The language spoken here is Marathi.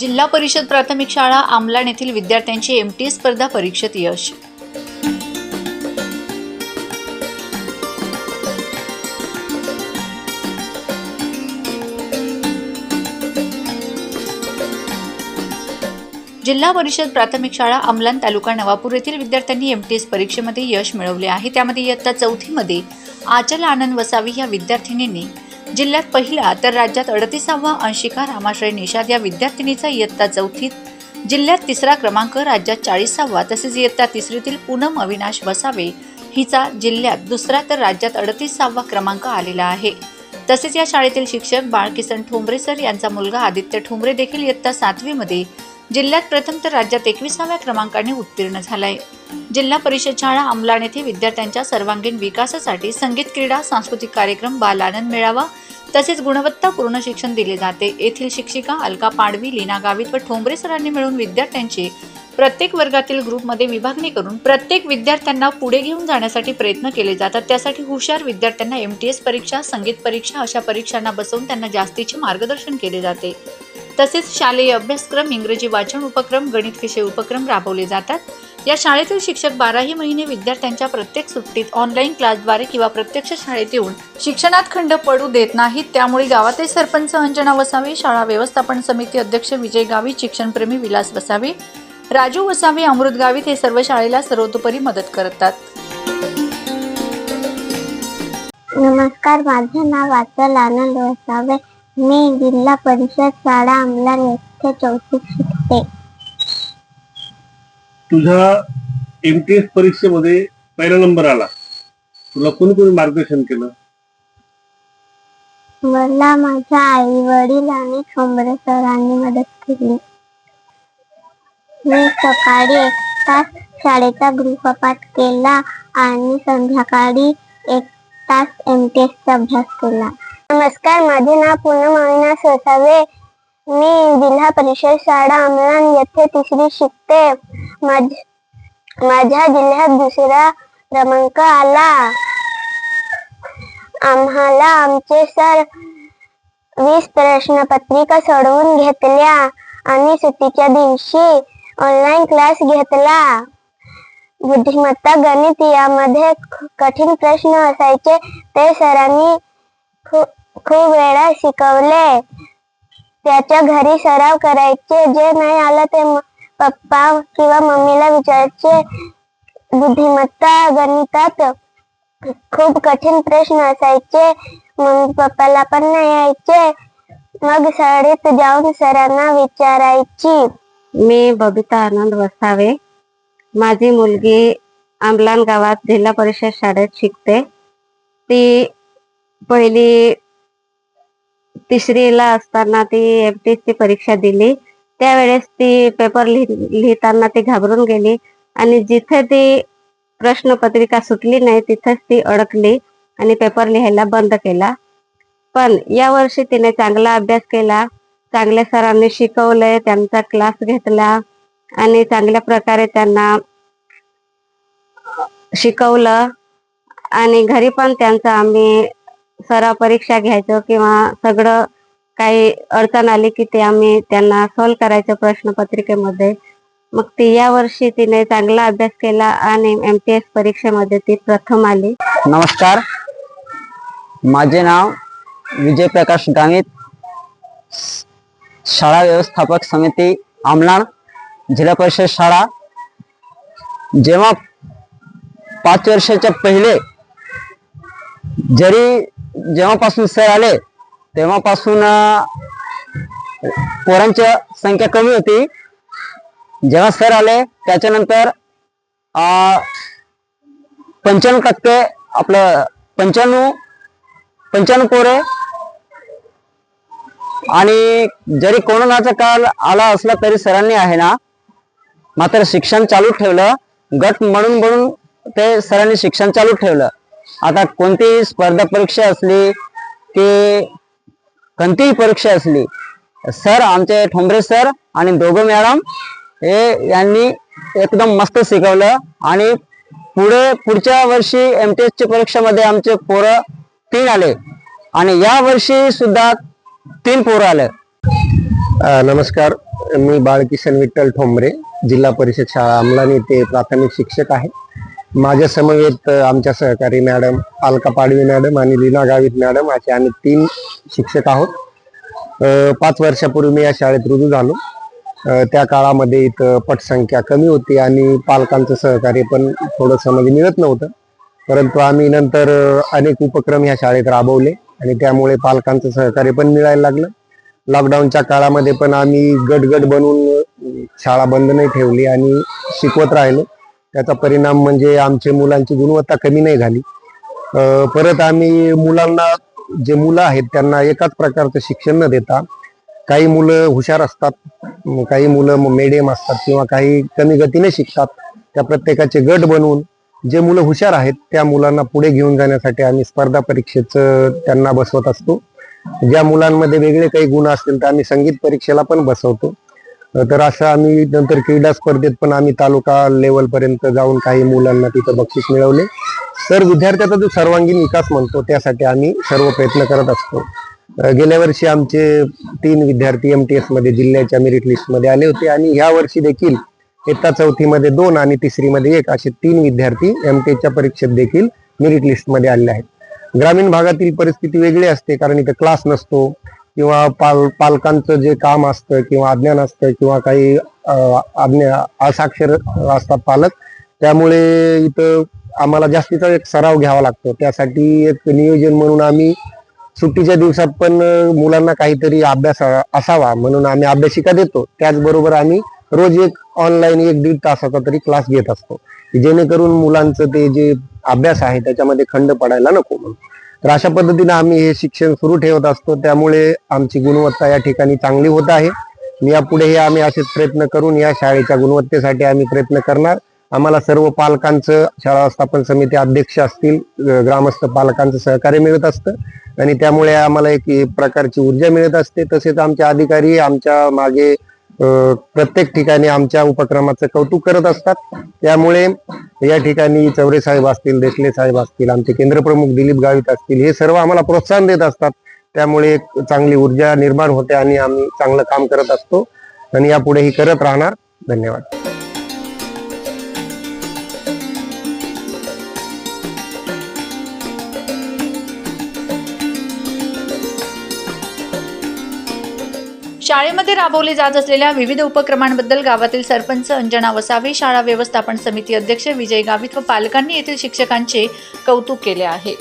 जिल्हा परिषद प्राथमिक शाळा आमलाण येथील विद्यार्थ्यांची एम टी स्पर्धा परीक्षेत यश. जिल्हा परिषद प्राथमिक शाळा अमलान तालुका नवापूर येथील विद्यार्थ्यांनी एम टी एस परीक्षेमध्ये यश मिळवले आहे. त्यामध्ये इयत्ता चौथीमध्ये आचल आनंद वसावी या विद्यार्थिनींनी जिल्ह्यात पहिला तर राज्यात अडतीसावा अंशिका रामाश्रय निषाद या विद्यार्थिनीचा इयत्ता चौथीत. जिल्ह्यात तिसरा क्रमांक राज्यात चाळीसावा तसेच इयत्ता तिसरीतील पूनम अविनाश वसावे हिचा जिल्ह्यात दुसरा तर राज्यात अडतीसावा क्रमांक आलेला आहे. तसेच या शाळेतील शिक्षक बाळकिसन ठोंबरे सर यांचा मुलगा आदित्य ठोंबरे देखील इयत्ता सातवीमध्ये. जिल्ह्यात प्रथम तर राज्यात एकविसाव्या क्रमांकाने उत्तीर्ण झालाय. जिल्हा परिषद शाळा अंमलाण येथे विद्यार्थ्यांच्या सर्वांगीण विकासासाठी संगीत क्रीडा सांस्कृतिक कार्यक्रम बाल आनंद मेळावा तसेच गुणवत्तापूर्ण शिक्षण दिले जाते. येथील शिक्षिका अलका पाडवी लीना गावित व ठोंबरे सरांनी मिळून विद्यार्थ्यांची प्रत्येक वर्गातील ग्रुपमध्ये विभागणी करून प्रत्येक विद्यार्थ्यांना पुढे घेऊन जाण्यासाठी प्रयत्न केले जातात. त्यासाठी हुशार विद्यार्थ्यांना एम टी एस परीक्षा संगीत परीक्षा अशा परीक्षांना बसवून त्यांना जास्तीचे मार्गदर्शन केले जाते. तसेच शालेय अभ्यासक्रम इंग्रजी वाचन उपक्रम गणित विषय उपक्रम राबवले जातात. या शाळेतील शिक्षक बाराही महिने विद्यार्थ्यांच्या प्रत्येक सुट्टीत ऑनलाईन क्लासद्वारे किंवा प्रत्यक्ष शाळेत येऊन शिक्षणात खंड पडू देत नाहीत. त्यामुळे गावातील सरपंच अंजना वसावी शाळा व्यवस्थापन समिती अध्यक्ष विजय गावित शिक्षणप्रेमी विलास वसावी राजू वसावे अमृत गावित हे सर्व शाळेला सर्वतोपरी मदत करतात. नमस्कार माझं नाव वाचल आनंद वसावे. मी जिल्हा परिषद शाळा अंमलान येथे चौथीत शिकते. तुझा एम टी एस परीक्षेमध्ये पहिला नंबर आला. तुला कोणी कोणी मार्गदर्शन केलं? मला माझ्या आई वडील आणि ठोंबरे सरांनी मदत केली. मी सकाळी एक तास शाळेचा गृहपाठ केला आणि संध्याकाळी एक तास एम टी चा अभ्यास केला. नमस्कार माझे नाव पूनम अविनाश वसावे. मी जिल्हा परिषद शाळा अमरान येथे तिसरी शिकते. माझ- माझ्या जिल्ह्यात दुसरा क्रमांक आला. आम्हाला आमचे सर वीस प्रश्नपत्रिका सोडवून घेतल्या आणि सुट्टीच्या दिवशी ऑनलाईन क्लास घेतला. बुद्धिमत्ता गणित यामध्ये कठीण प्रश्न असायचे. ते सरांनी खूप खूप वेळा शिकवले. त्याच्या घरी सराव करायचे. जे नाही आलं ते पप्पा किंवा मम्मीला विचारायचे. बुद्धिमत्ता गणितात खूप कठीण प्रश्न असायचे. मम्मी पप्पाला पण नाही यायचे. मग शाळेत जाऊन सरांना विचारायची. मी बबिता आनंद वसावे. माझी मुलगी आंबलान गावात जिल्हा परिषद शाळेत शिकते. ती पहिली तिसरीला असताना ती एम परीक्षा दिली. त्यावेळेस ती पेपर लिहिताना ती घाबरून गेली. आणि जिथे ती प्रश्नपत्रिका सुटली नाही तिथेच ती अडकली आणि पेपर लिहायला बंद केला. पण या वर्षी तिने चांगला अभ्यास केला. चांगल्या सरांनी शिकवलंय त्यांचा क्लास घेतला आणि चांगल्या प्रकारे त्यांना शिकवलं. आणि घरी पण त्यांचा आम्ही सराव परीक्षा घ्यायचो किंवा सगळं काही अडचण आली की ते आम्ही त्यांना सॉल्व करायचं प्रश्नपत्रिकेमध्ये. मग ती या वर्षी तिने चांगला अभ्यास केला आणि एम टी एस परीक्षेमध्ये ती प्रथम आली. नमस्कार. माझे नाव विजय प्रकाश गावित शाळा व्यवस्थापक समिती आमणार जिल्हा परिषद शाळा. जेव्हा पाच वर्षाच्या पहिले जरी जेव्हापासून सर आले तेव्हापासून पोरांची संख्या कमी होती. जेव्हा सर आले त्याच्यानंतर अं, पंच्याण्णव टक्के आपलं पंच्याण्णव पंच्याण्णव पोरे आणि जरी कोरोनाचा काळ आला असला तरी सरांनी आहे ना मात्र शिक्षण चालू ठेवलं. गट म्हणून म्हणून ते सरांनी शिक्षण चालू ठेवलं. आता कोणतीही स्पर्धा परीक्षा असली की कोणतीही परीक्षा असली सर आमचे ठोंबरे सर आणि दोघं मॅडम हे यांनी एकदम मस्त शिकवलं आणि पुढे पुढच्या वर्षी एम टी एसच्या परीक्षेमध्ये आमचे पोरं तीन आले आणि या वर्षी सुद्धा तीन पोरं आले. नमस्कार. मी बाळकिशन विठ्ठल ठोंबरे जिल्हा परिषद शाळा अमलानी ते प्राथमिक शिक्षक आहे. माझ्या समवेत आमच्या सहकारी मॅडम अलका पाडवी मॅडम आणि लीना गावित मॅडम असे आम्ही तीन शिक्षक आहोत. पाच वर्षापूर्वी मी या शाळेत रुजू झालो. त्या काळामध्ये इथं पटसंख्या कमी होती आणि पालकांचं सहकार्य पण थोडंसं म्हणजे मिळत नव्हतं. परंतु आम्ही नंतर अनेक उपक्रम ह्या शाळेत राबवले आणि त्यामुळे पालकांचं सहकार्य पण मिळायला लागलं. लॉकडाऊनच्या काळामध्ये पण आम्ही गटगट बनवून शाळा बंद नाही ठेवली आणि शिकवत राहिलो. त्याचा परिणाम म्हणजे आमच्या मुलांची गुणवत्ता कमी नाही झाली. परत आम्ही मुलांना जे मुलं आहेत त्यांना एकाच प्रकारचं शिक्षण न देता काही मुलं हुशार असतात काही मुलं मेडियम असतात किंवा काही कमी गतीने शिकतात त्या प्रत्येकाचे गट बनवून जे मुलं हुशार आहेत त्या मुलांना पुढे घेऊन जाण्यासाठी आम्ही स्पर्धा परीक्षेचं त्यांना बसवत असतो. ज्या मुलांमध्ये वेगळे काही गुण असतील तर आम्ही संगीत परीक्षेला पण बसवतो. तर असं आम्ही नंतर क्रीडा स्पर्धेत पण आम्ही तालुका लेवल पर्यंत जाऊन काही मुलांना तिथं बक्षीस मिळवले. तर विद्यार्थ्याचा जो सर्वांगीण विकास म्हणतो त्यासाठी आम्ही सर्व प्रयत्न करत असतो. गेल्या वर्षी आमचे तीन विद्यार्थी एम टी एसमध्ये जिल्ह्याच्या मेरिट लिस्टमध्ये आले होते आणि ह्या वर्षी देखील इयत्ता चौथीमध्ये दोन आणि तिसरीमध्ये एक असे तीन विद्यार्थी एम टी च्या परीक्षेत देखील मेरिट लिस्टमध्ये आहेत. ग्रामीण भागातील परिस्थिती वेगळी असते कारण इथं क्लास नसतो. किंवा पाल पालकांचं जे काम असतं किंवा अज्ञान असतं किंवा काही अज्ञा असाक्षर असतात पालक त्यामुळे इथं आम्हाला जास्तीचा एक सराव घ्यावा लागतो. त्यासाठी एक नियोजन म्हणून आम्ही सुट्टीच्या दिवसात पण मुलांना काहीतरी अभ्यास असावा म्हणून आम्ही अभ्यासिका देतो. त्याचबरोबर आम्ही रोज एक ऑनलाईन एक दीड तासाचा तरी क्लास घेत असतो. जेणेकरून मुलांचं ते जे अभ्यास आहे त्याच्यामध्ये खंड पडायला नको म्हणून. तर अशा पद्धतीने आम्ही हे शिक्षण सुरू ठेवत असतो. त्यामुळे आमची गुणवत्ता या ठिकाणी चांगली होत आहे. यापुढेही आम्ही असेच प्रयत्न करून या शाळेच्या गुणवत्तेसाठी आम्ही प्रयत्न करणार. आम्हाला सर्व पालकांचं शाळा व्यवस्थापन समिती अध्यक्ष असतील ग्रामस्थ पालकांचं सहकार्य मिळत असतं. आणि त्यामुळे आम्हाला एक प्रकारची ऊर्जा मिळत असते. तसेच आमचे अधिकारी आमच्या मागे प्रत्येक ठिकाणी आमच्या उपक्रमाचं कौतुक करत असतात. त्यामुळे या ठिकाणी चौरे साहेब असतील देशले साहेब असतील आमचे केंद्रप्रमुख दिलीप गावित असतील हे सर्व आम्हाला प्रोत्साहन देत असतात. त्यामुळे एक चांगली ऊर्जा निर्माण होते आणि आम्ही चांगलं काम करत असतो. आणि यापुढेही करत राहणार. धन्यवाद. शाळेमध्ये राबवले जात असलेल्या विविध उपक्रमांबद्दल गावातील सरपंच अंजना वसावी शाळा व्यवस्थापन समिती अध्यक्ष विजय गावित व पालकांनी येथील शिक्षकांचे कौतुक केले आहे.